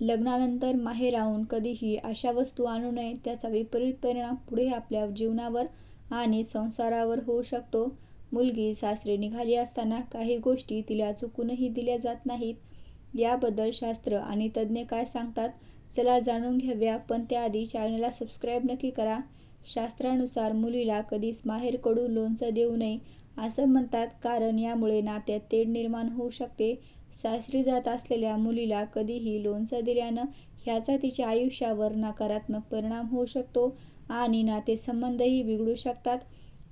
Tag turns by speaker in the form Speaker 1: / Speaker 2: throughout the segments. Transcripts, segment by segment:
Speaker 1: लग्नानंतर माहेर राहून कधीही अशा वस्तू आणू नये त्याचा विपरीत परिणाम पुढे आपल्या जीवनावर आणि संसारावर होऊ शकतो. मुलगी सासरे निघाली असताना काही गोष्टी तिला चुकूनही दिल्या जात नाहीत. याबद्दल शास्त्र आणि तज्ज्ञ काय सांगतात? चला जाणून घ्याव्या पण त्याआधी चॅनलला सबस्क्राईब नक्की करा. शास्त्रानुसार मुलीला कधीच माहेरकडून लोणचं देऊ नये असं म्हणतात. कारण यामुळे नात्यात तेढ निर्माण होऊ शकते. सासरी जात असलेल्या मुलीला कधीही लोणचं दिल्यानं ह्याचा तिच्या आयुष्यावर नकारात्मक परिणाम होऊ शकतो आणि नातेसंबंधही बिघडू शकतात.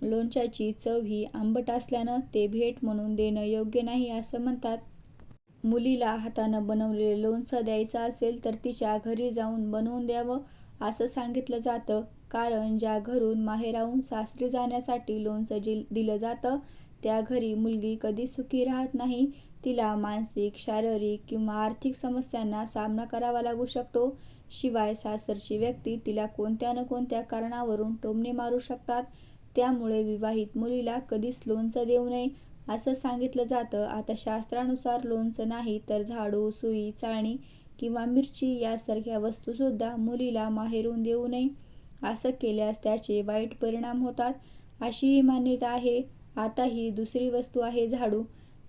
Speaker 1: लोणच्याची चव ही आंबट असल्यानं ते भेट म्हणून देणं योग्य नाही असं म्हणतात. मुलीला हातानं बनवलेलं लोणचं द्यायचं असेल तर तिच्या घरी जाऊन बनवून द्यावं असं सांगितलं जातं. कारण ज्या घरून माहेराहून सासरी जाण्यासाठी लोणचं जे दिलं जातं त्या घरी मुलगी कधी सुखी राहत नाही. तिला मानसिक शारीरिक किंवा आर्थिक समस्यांना सामना करावा लागू शकतो. शिवाय सासरची व्यक्ती तिला कोणत्या न कोणत्या कारणावरून टोमणे मारू शकतात. त्यामुळे विवाहित मुलीला कधीच लोणचं देऊ नये असं सांगितलं जातं. आता शास्त्रानुसार लोणचं नाही तर झाडू सुई चाळणी किंवा मिरची यासारख्या वस्तूसुद्धा मुलीला माहेरून देऊ नये. असं केल्यास त्याचे वाईट परिणाम होतात. अशीही मान्यता आहे. आता ही दुसरी वस्तू आहे झाडू.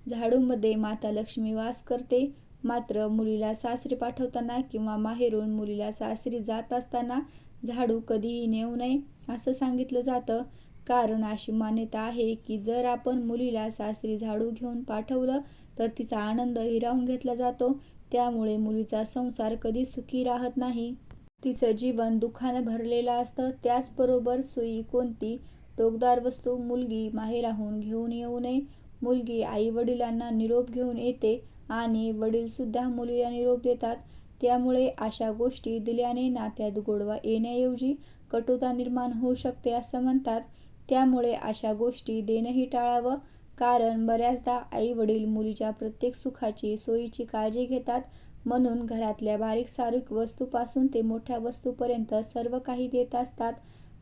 Speaker 1: झाडूमध्ये माता लक्ष्मी वास करते. मात्र मुलीला सासरी पाठवताना किंवा माहेरून मुलीला सासरी जात असताना झाडू कधीही नेऊ नये असं सांगितलं जातं. कारण अशी मान्यता आहे की जर आपण मुलीला सासरी झाडू घेऊन पाठवलं तर तिचा आनंद हिरावून घेतला जातो. त्यामुळे मुलीचा संसार कधी सुखी राहत नाही. तिचं जीवन दुःखानं भरलेलं असतं. त्याचबरोबर सुई कोणती टोकदार वस्तू मुलगी माहेराहून घेऊन येऊ नये मुलगी आई वडिलांना निरोप घेऊन येते आणि वडीलसुद्धा मुलीला निरोप देतात. त्यामुळे अशा गोष्टी दिल्याने नात्यात गोडवा येण्याऐवजी कटुता निर्माण होऊ शकते असं म्हणतात. त्यामुळे अशा गोष्टी देणंही टाळावं कारण बऱ्याचदा आई वडील मुलीच्या प्रत्येक सुखाची सोयीची काळजी घेतात. म्हणून घरातल्या बारीक सारीक वस्तूपासून ते मोठ्या वस्तूपर्यंत सर्व काही देत असतात.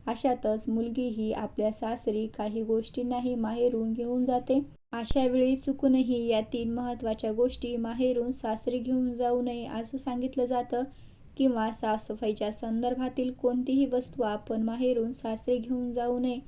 Speaker 1: अशातच मुलगी ही आपल्या सासरी काही गोष्टींनाही माहेरून घेऊन जाते. अशावेळी चुकूनही या तीन महत्त्वाच्या गोष्टी माहेरून सासरी घेऊन जाऊ नये असं सांगितलं जातं किंवा साफसफाईच्या संदर्भातील कोणतीही वस्तू आपण माहेरून सासरी घेऊन जाऊ नये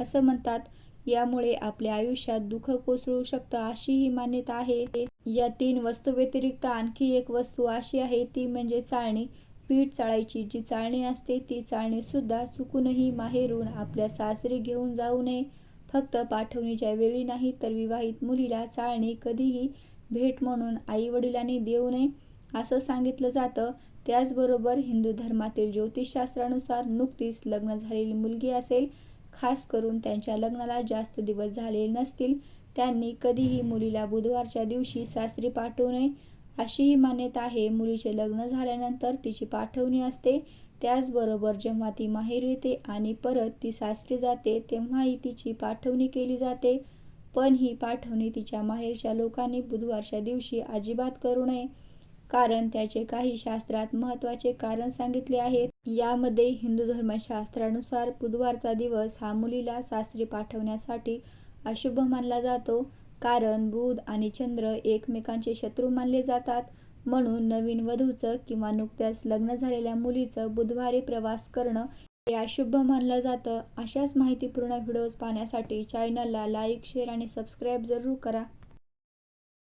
Speaker 1: असं म्हणतात. यामुळे आपल्या आयुष्यात दुःख कोसळू शकतं अशी ही मान्यता आहे. या तीन वस्तू व्यतिरिक्त आणखी एक वस्तू अशी आहे ती म्हणजे चाळणी. पीठ चाळायची जी चाळणी असते ती चाळणी सुद्धा चुकूनही माहेरून आपल्या सासरी घेऊन जाऊ नये फक्त पाठवणीच्या वेळी नाही तर विवाहित मुलीला चाळणे कधीही भेट म्हणून आई वडिलांनी देऊ नये असं सांगितलं जातं. त्याचबरोबर हिंदू धर्मातील ज्योतिषशास्त्रानुसार नुकतीच लग्न झालेली मुलगी असेल खास करून त्यांच्या लग्नाला जास्त दिवस झालेले नसतील त्यांनी कधीही मुलीला बुधवारच्या दिवशी सासरी पाठवू नये अशीही मान्यता आहे. मुलीचे लग्न झाल्यानंतर तिची पाठवणी असते. त्याचबरोबर जेव्हा ती माहेर येते आणि परत ती सासरी जाते तेव्हाही तिची पाठवणी केली जाते. पण ही पाठवणी तिच्या माहेरच्या लोकांनी बुधवारच्या दिवशी अजिबात करू नये कारण त्याचे काही शास्त्रात महत्त्वाचे कारण सांगितले आहेत. यामध्ये हिंदू धर्मशास्त्रानुसार बुधवारचा दिवस हा मुलीला सासरी पाठवण्यासाठी अशुभ मानला जातो. कारण बुध आणि चंद्र एकमेकांचे शत्रू मानले जातात. म्हणून नवीन वधूचं किंवा नुकत्याच लग्न झालेल्या मुलीचं बुधवारी प्रवास करणं हे अशुभ मानलं जातं. अशाच माहितीपूर्ण व्हिडिओज पाहण्यासाठी चॅनलला लाईक शेअर आणि सबस्क्राईब जरूर करा.